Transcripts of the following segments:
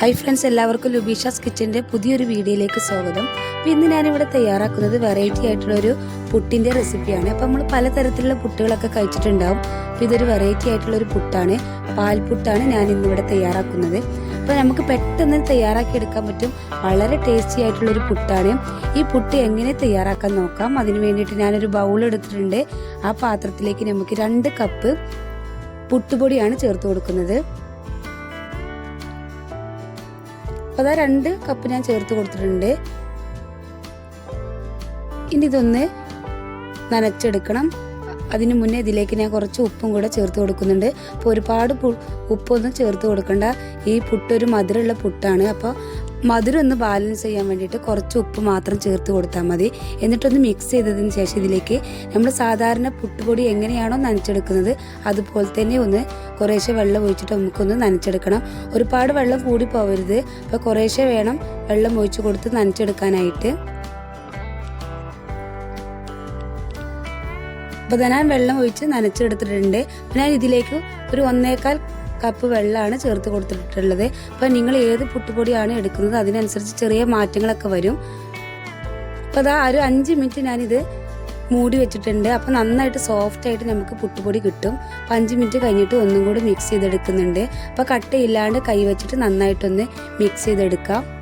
Hi friends എല്ലാവർക്കും ലുബീഷാസ് കിച്ചന്റെ പുതിയൊരു വീഡിയോയിലേക്ക് സ്വാഗതം. അപ്പോൾ ഇന്ന് ഞാനിവിടെ തയ്യാറാക്കുന്നത് വെറൈറ്റി ആയിട്ടുള്ള ഒരു പുട്ടിന്റെ റെസിപ്പിയാണ് അപ്പോൾ നമ്മൾ പലതരത്തിലുള്ള പുട്ടുകളൊക്കെ കഴിച്ചിട്ടുണ്ടാവും. അപ്പോൾ ഇതൊരു വെറൈറ്റി ആയിട്ടുള്ള ഒരു പുട്ടാണ്. പാൽപുട്ടാണ് ഞാൻ ഇന്നിവിടെ തയ്യാറാക്കുന്നത്. അപ്പോൾ നമുക്ക് പെട്ടെന്ന് തയ്യാറാക്കി എടുക്കാൻ പറ്റും. വളരെ ടേസ്റ്റി ആയിട്ടുള്ള ഒരു പുട്ടാണ്. ഈ പുട്ട് എങ്ങനെ തയ്യാറാക്കാൻ നോക്കാം. അതിന് വേണ്ടിയിട്ട് ഞാനൊരു ബൗൾ എടുത്തിട്ടുണ്ട്. ആ പാത്രത്തിലേക്ക് നമുക്ക് രണ്ട് കപ്പ് പുട്ടുപൊടിയാണ് ചേർത്ത് കൊടുക്കുന്നത്. അപ്പോൾ അതാ രണ്ട് കപ്പ് ഞാൻ ചേർത്ത് കൊടുത്തിട്ടുണ്ട്. ഇനി ഇതൊന്ന് നനച്ചെടുക്കണം. അതിന് മുന്നേ ഇതിലേക്ക് ഞാൻ കുറച്ച് ഉപ്പും കൂടെ ചേർത്ത് കൊടുക്കുന്നുണ്ട്. അപ്പോൾ ഒരുപാട് ഉപ്പൊന്നും ചേർത്ത് കൊടുക്കണ്ട. ഈ പുട്ടൊരു മധുരമുള്ള പുട്ടാണ്. അപ്പോൾ മധുരം ഒന്ന് ബാലൻസ് ചെയ്യാൻ വേണ്ടിയിട്ട് കുറച്ച് ഉപ്പ് മാത്രം ചേർത്ത് കൊടുത്താൽ മതി. എന്നിട്ടൊന്ന് മിക്സ് ചെയ്തതിന് ശേഷം ഇതിലേക്ക് നമ്മൾ സാധാരണ പുട്ടുപൊടി എങ്ങനെയാണോ നനച്ചെടുക്കുന്നത് അതുപോലെ തന്നെ ഒന്ന് കുറേശ്ശെ വെള്ളം ഒഴിച്ചിട്ട് നമുക്കൊന്ന് നനച്ചെടുക്കണം. ഒരുപാട് വെള്ളം കൂടി പോവരുത്. അപ്പോൾ കുറേശ്ശെ വേണം വെള്ളം ഒഴിച്ച് കൊടുത്ത് നനച്ചെടുക്കാനായിട്ട്. അപ്പോൾ ഞാൻ വെള്ളം ഒഴിച്ച് നനച്ചെടുത്തിട്ടുണ്ട്. ഞാൻ ഇതിലേക്ക് ഒരു ഒന്നേക്കാൽ കപ്പ് വെള്ളമാണ് ചേർത്ത് കൊടുത്തിട്ടുള്ളത്. അപ്പോൾ നിങ്ങൾ ഏത് പുട്ടുപൊടിയാണ് എടുക്കുന്നത് അതിനനുസരിച്ച് ചെറിയ മാറ്റങ്ങളൊക്കെ വരും. അപ്പോൾ അതാ ഒരു അഞ്ച് മിനിറ്റ് ഞാനിത് മൂടി വെച്ചിട്ടുണ്ട്. അപ്പോൾ നന്നായിട്ട് സോഫ്റ്റ് ആയിട്ട് നമുക്ക് പുട്ടുപൊടി കിട്ടും. അപ്പോൾ അഞ്ച് മിനിറ്റ് കഴിഞ്ഞിട്ട് ഒന്നും കൂടി മിക്സ് ചെയ്തെടുക്കുന്നുണ്ട്. അപ്പോൾ കട്ടയില്ലാണ്ട് കൈ വെച്ചിട്ട് നന്നായിട്ടൊന്ന് മിക്സ് ചെയ്തെടുക്കാം.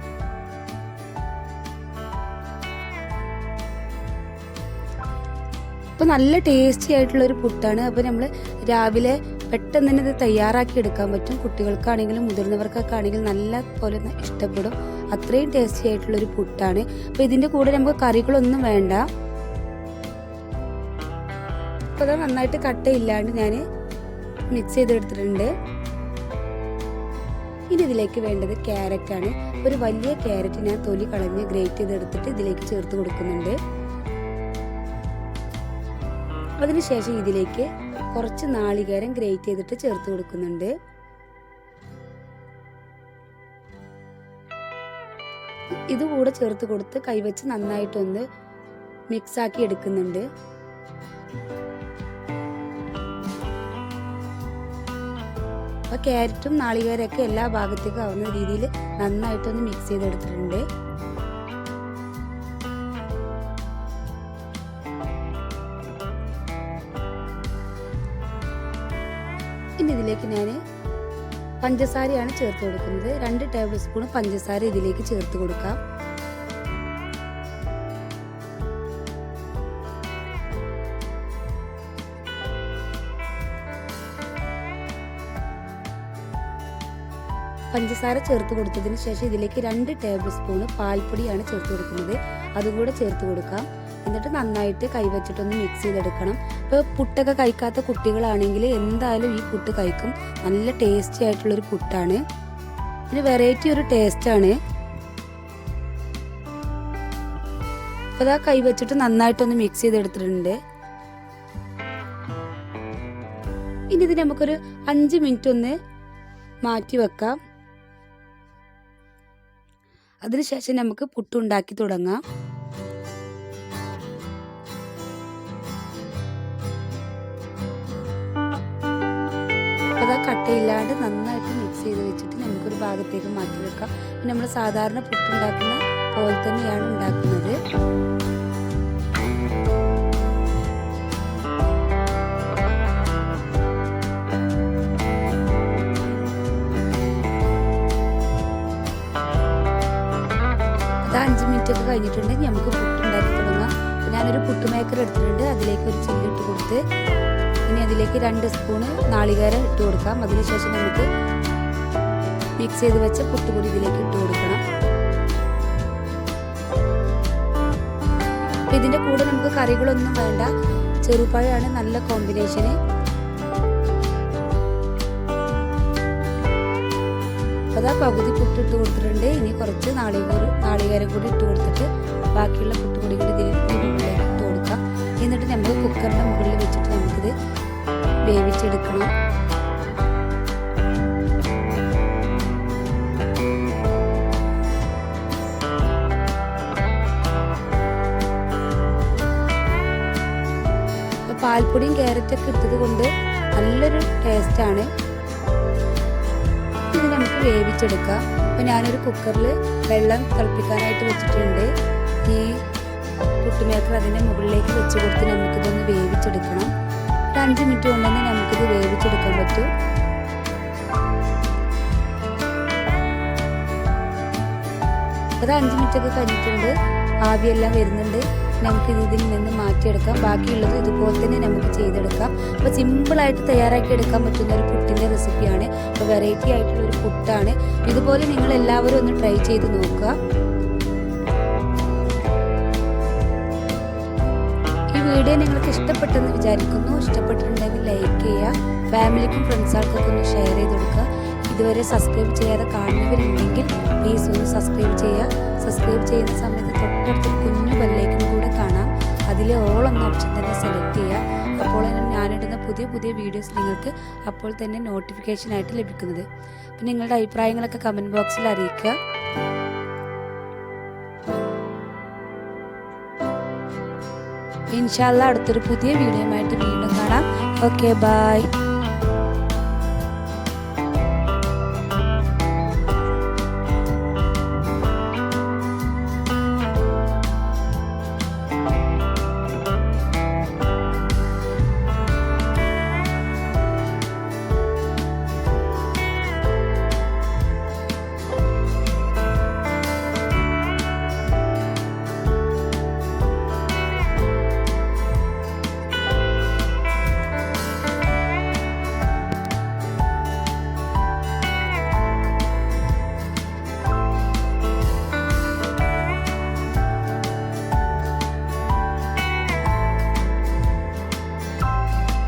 അപ്പോൾ നല്ല ടേസ്റ്റി ആയിട്ടുള്ള ഒരു പുട്ടാണ്. അപ്പോൾ നമ്മൾ രാവിലെ പെട്ടെന്ന് തന്നെ ഇത് തയ്യാറാക്കി എടുക്കാൻ പറ്റും. കുട്ടികൾക്കാണെങ്കിലും മുതിർന്നവർക്കൊക്കെ ആണെങ്കിലും നല്ല പോലെ ഇഷ്ടപ്പെടും. അത്രയും ടേസ്റ്റി ആയിട്ടുള്ള ഒരു പുട്ടാണ്. അപ്പോൾ ഇതിന്റെ കൂടെ നമുക്ക് കറികളൊന്നും വേണ്ട. അപ്പോൾ അത് നന്നായിട്ട് കട്ടയില്ലാണ്ട് ഞാൻ മിക്സ് ചെയ്തെടുത്തിട്ടുണ്ട്. ഇനി ഇതിലേക്ക് വേണ്ടത് ക്യാരറ്റാണ്. ഒരു വലിയ ക്യാരറ്റ് ഞാൻ തൊലി കളഞ്ഞ് ഗ്രേറ്റ് ചെയ്തെടുത്തിട്ട് ഇതിലേക്ക് ചേർത്ത് കൊടുക്കുന്നുണ്ട്. അതിനുശേഷം ഇതിലേക്ക് കുറച്ച് നാളികേരം ഗ്രേറ്റ് ചെയ്തിട്ട് ചേർത്ത് കൊടുക്കുന്നുണ്ട്. ഇത് കൂടെ ചേർത്ത് കൊടുത്ത് കൈവച്ച് നന്നായിട്ടൊന്ന് മിക്സ് ആക്കി എടുക്കുന്നുണ്ട്. അപ്പൊ ക്യാരറ്റും നാളികേരമൊക്കെ എല്ലാ ഭാഗത്തേക്കും ആവുന്ന രീതിയിൽ നന്നായിട്ടൊന്ന് മിക്സ് ചെയ്തെടുത്തിട്ടുണ്ട്. ഇതിലേക്ക് ഞാൻ പഞ്ചസാരയാണ് ചേർത്ത് കൊടുക്കുന്നത്. രണ്ട് ടേബിൾ സ്പൂൺ പഞ്ചസാര ഇതിലേക്ക് ചേർത്ത് കൊടുക്കാം. പഞ്ചസാര ചേർത്ത് കൊടുത്തതിന് ശേഷം ഇതിലേക്ക് രണ്ട് ടേബിൾ സ്പൂൺ പാൽപ്പൊടിയാണ് ചേർത്ത് കൊടുക്കുന്നത്. അതും കൂടെ ചേർത്ത് കൊടുക്കാം. എന്നിട്ട് നന്നായിട്ട് കൈവച്ചിട്ടൊന്ന് മിക്സ് ചെയ്തെടുക്കണം. ഇപ്പോൾ പുട്ടൊക്കെ കഴിക്കാത്ത കുട്ടികളാണെങ്കിൽ എന്തായാലും ഈ പുട്ട് കഴിക്കും. നല്ല ടേസ്റ്റി ആയിട്ടുള്ളൊരു പുട്ടാണ്. ഒരു വെറൈറ്റി ഒരു ടേസ്റ്റാണ് അപ്പോൾ അതാ കൈവച്ചിട്ട് നന്നായിട്ടൊന്ന് മിക്സ് ചെയ്തെടുത്തിട്ടുണ്ട്. ഇനി ഇത് നമുക്കൊരു അഞ്ച് മിനിറ്റ് ഒന്ന് മാറ്റി വെക്കാം. അതിനുശേഷം നമുക്ക് പുട്ടുണ്ടാക്കി തുടങ്ങാം. കട്ടയില്ലാണ്ട് നന്നായിട്ട് മിക്സ് ചെയ്ത് വെച്ചിട്ട് നമുക്കൊരു ഭാഗത്തേക്ക് മാറ്റി വെക്കാം. പിന്നെ നമ്മൾ സാധാരണ പുട്ടുണ്ടാക്കുന്ന പോലെ തന്നെയാണ് ഉണ്ടാക്കുന്നത്. അത് അഞ്ച് മിനിറ്റ് ഒക്കെ കഴിഞ്ഞിട്ടുണ്ടെങ്കിൽ നമുക്ക് പുട്ടുണ്ടാക്കി തുടങ്ങാം. ഞാനൊരു പുട്ട് മേക്കർ എടുത്തിട്ടുണ്ട്. അതിലേക്ക് ഒരു ചില്ലിട്ട് കൊടുത്ത് ഇനി അതിലേക്ക് രണ്ട് സ്പൂണ് നാളികേരം ഇട്ട് കൊടുക്കാം. അതിനുശേഷം നമുക്ക് മിക്സ് ചെയ്ത് വെച്ച പുട്ടുപൊടി ഇതിലേക്ക് ഇട്ട് കൊടുക്കണം. ഇതിന്റെ കൂടെ നമുക്ക് കറികളൊന്നും വേണ്ട. ചെറുപഴമാണ് നല്ല കോമ്പിനേഷന് അതാ പകുതി പുട്ട് ഇട്ട് കൊടുത്തിട്ടുണ്ട്. ഇനി കുറച്ച് നാളികേരം നാളികേരം കൂടി ഇട്ട് കൊടുത്തിട്ട് ബാക്കിയുള്ള പുട്ടുപൊടി കൂടി ഇതിലേക്ക് ഇട്ട് കൊടുക്കാം. എന്നിട്ട് നമ്മൾ കുക്കറിന്റെ മുകളിൽ വെച്ചിട്ട് നമുക്കിത് വേവിച്ചെടുക്കണം. പാൽപ്പൊടിയും ക്യാരറ്റൊക്കെ ഇട്ടത് കൊണ്ട് നല്ലൊരു ടേസ്റ്റാണ് ഇത് നമുക്ക് വേവിച്ചെടുക്കാം. അപ്പോൾ ഞാനൊരു കുക്കറിൽ വെള്ളം തിളപ്പിക്കാനായിട്ട് വെച്ചിട്ടുണ്ട്. ഈ കുട്ടിമേക്കർ അതിന്റെ മുകളിലേക്ക് വെച്ച് കൊടുത്ത് നമുക്കിതൊന്ന് വേവിച്ചെടുക്കണം. അഞ്ച് മിനിറ്റ് കൊണ്ട് തന്നെ നമുക്കിത് വേവിച്ചെടുക്കാൻ പറ്റും. അത് അഞ്ച് മിനിറ്റ് ഒക്കെ കഴിഞ്ഞിട്ടുണ്ട്. ആവിയെല്ലാം വരുന്നുണ്ട്. നമുക്ക് ഇത് ഇതിൽ നിന്ന് മാറ്റിയെടുക്കാം. ബാക്കിയുള്ളത് ഇതുപോലെ തന്നെ നമുക്ക് ചെയ്തെടുക്കാം. അപ്പോൾ സിമ്പിളായിട്ട് തയ്യാറാക്കി എടുക്കാൻ പറ്റുന്ന ഒരു പുട്ടിന്റെ റെസിപ്പിയാണ്. അപ്പോൾ വെറൈറ്റി ആയിട്ടുള്ള ഒരു പുട്ടാണ്. ഇതുപോലെ നിങ്ങൾ എല്ലാവരും ഒന്ന് ട്രൈ ചെയ്ത് നോക്കുക. ഈ വീഡിയോ നിങ്ങൾക്ക് ഇഷ്ടപ്പെട്ടെന്ന് വിചാരിക്കുന്നു. ഇഷ്ടപ്പെട്ടിട്ടുണ്ടെങ്കിൽ ലൈക്ക് ചെയ്യുക. ഫാമിലിക്കും ഫ്രണ്ട്സുകൾക്കൊക്കെ ഒന്ന് ഷെയർ ചെയ്ത് കൊടുക്കുക. ഇതുവരെ സബ്സ്ക്രൈബ് ചെയ്യാതെ കാണുന്നവരുണ്ടെങ്കിൽ പ്ലീസ് ഒന്ന് സബ്സ്ക്രൈബ് ചെയ്യുക. സബ്സ്ക്രൈബ് ചെയ്യുന്ന സമയത്ത് തൊട്ടടുത്ത് കുഞ്ഞു ബെല്ലേക്കും കൂടെ കാണാം. അതിലെ ഓൾ എന്ന ഓപ്ഷൻ തന്നെ സെലക്ട് ചെയ്യുക. അപ്പോൾ ഞാനിടുന്ന പുതിയ പുതിയ വീഡിയോസ് നിങ്ങൾക്ക് അപ്പോൾ തന്നെ നോട്ടിഫിക്കേഷനായിട്ട് ലഭിക്കുന്നത്. പിന്നെ നിങ്ങളുടെ അഭിപ്രായങ്ങളൊക്കെ കമന്റ് ബോക്സിൽ അറിയിക്കുക. ഇൻഷാല്ല അടുത്തൊരു പുതിയ വീഡിയോ ആയിട്ട് വീണ്ടും കാണാം. Okay bye